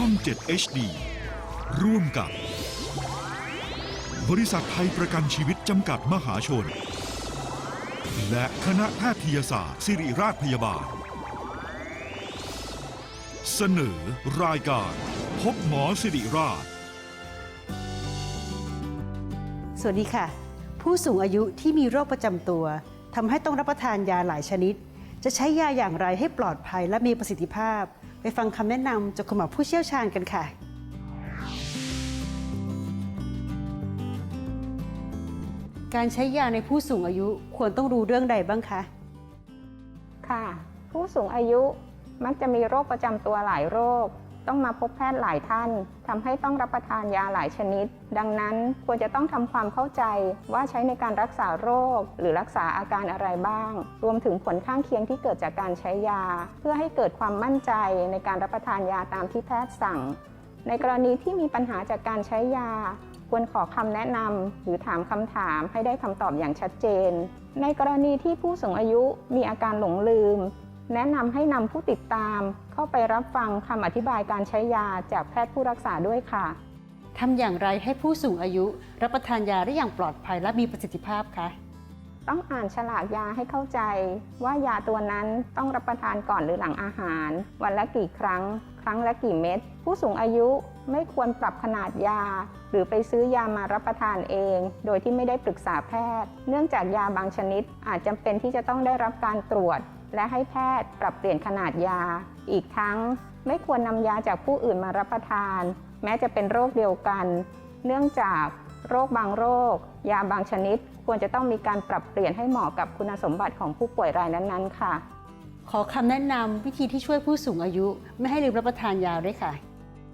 ช่อง 7 HD ร่วมกับ บริษัทไทยประกันชีวิตจำกัดมหาชน และคณะแพทยศาสตร์ ศิริราชพยาบาล เสนอรายการ พบหมอสิริราช สวัสดีค่ะ ผู้สูงอายุที่มีโรคประจำตัวทำให้ต้องรับประทานยาหลายชนิด จะใช้ยาอย่างไรให้ปลอดภัยและมีประสิทธิภาพ ไปฟังคำแนะนำจากคุณหมอผู้เชี่ยวชาญกันค่ะ การใช้ยาในผู้สูงอายุควรต้องรู้เรื่องใดบ้างคะ ค่ะ ผู้สูงอายุมักจะมีโรคประจำตัวหลายโรค ต้องมาพบแพทย์หลายท่านทำให้ต้องรับประทานยาหลายชนิด ดังนั้นควรจะต้องทำความเข้าใจว่าใช้ในการรักษาโรค หรือรักษาอาการอะไรบ้าง รวมถึงผลข้างเคียงที่เกิดจากการใช้ยา เพื่อให้เกิดความมั่นใจในการรับประทานยาตามที่แพทย์สั่ง ในกรณีที่มีปัญหาจากการใช้ยาควรขอคำแนะนำหรือถามคำถามให้ได้คำตอบอย่างชัดเจน ในกรณีที่ผู้สูงอายุมีอาการหลงลืม แนะนำให้นำผู้ติดตาม เข้าไปรับฟังคำอธิบายการใช้ยาจากแพทย์ผู้รักษาด้วยค่ะ ทำอย่างไรให้ผู้สูงอายุ รับประทานยาได้อย่างปลอดภัยและมีประสิทธิภาพคะ ต้องอ่านฉลากยาให้เข้าใจ ว่ายาตัวนั้นต้องรับประทานก่อนหรือหลังอาหาร วันละกี่ครั้ง ครั้งละกี่เม็ด ผู้สูงอายุไม่ควรปรับขนาดยา หรือไปซื้อยามารับประทานเอง โดยที่ไม่ได้ปรึกษาแพทย์ เนื่องจากยาบางชนิดอาจจำเป็นที่จะต้องได้รับการตรวจ และให้แพทย์ปรับเปลี่ยนขนาดยา อีกทั้งไม่ควรนำยาจากผู้อื่นมารับประทาน แม้จะเป็นโรคเดียวกัน เนื่องจากโรคบางโรค ยาบางชนิด ควรจะต้องมีการปรับเปลี่ยนให้เหมาะกับคุณสมบัติของผู้ป่วยรายนั้นๆ ค่ะ ขอคำแนะนำวิธีที่ช่วยผู้สูงอายุ ไม่ให้ลืมรับประทานยาด้วยค่ะ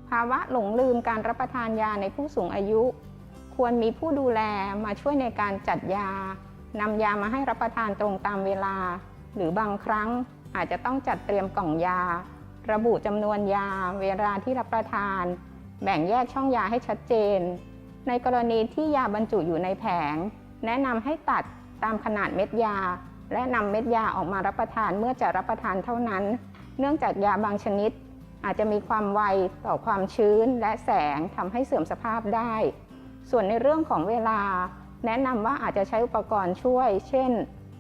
ภาวะหลงลืมการรับประทานยาในผู้สูงอายุ ควรมีผู้ดูแลมาช่วยในการจัดยานำยามาให้รับประทานตรงตามเวลา หรือบางครั้งอาจจะต้องจัดเตรียมกล่องยา ระบุจำนวนยา เวลาที่รับประทาน แบ่งแยกช่องยาให้ชัดเจน ในกรณีที่ยาบรรจุอยู่ในแผง แนะนำให้ตัดตามขนาดเม็ดยา และนำเม็ดยาออกมารับประทานเมื่อจะรับประทานเท่านั้น เนื่องจากยาบางชนิด อาจจะมีความไวต่อความชื้นและแสงทำให้เสื่อมสภาพได้ ส่วนในเรื่องของเวลา แนะนำว่าอาจจะใช้อุปกรณ์ช่วย เช่น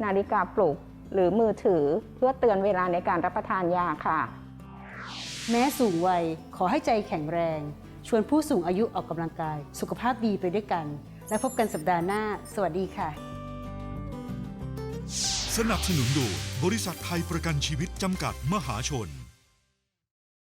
นาฬิกาปลุก หรือมือถือเพื่อเตือนเวลาในการรับประทานยาค่ะ แม้สูงวัยขอให้ใจแข็งแรง ชวนผู้สูงอายุออกกำลังกาย สุขภาพดีไปด้วยกัน และพบกันสัปดาห์หน้า สวัสดีค่ะ สนับสนุนโดยบริษัทไทยประกันชีวิตจำกัดมหาชน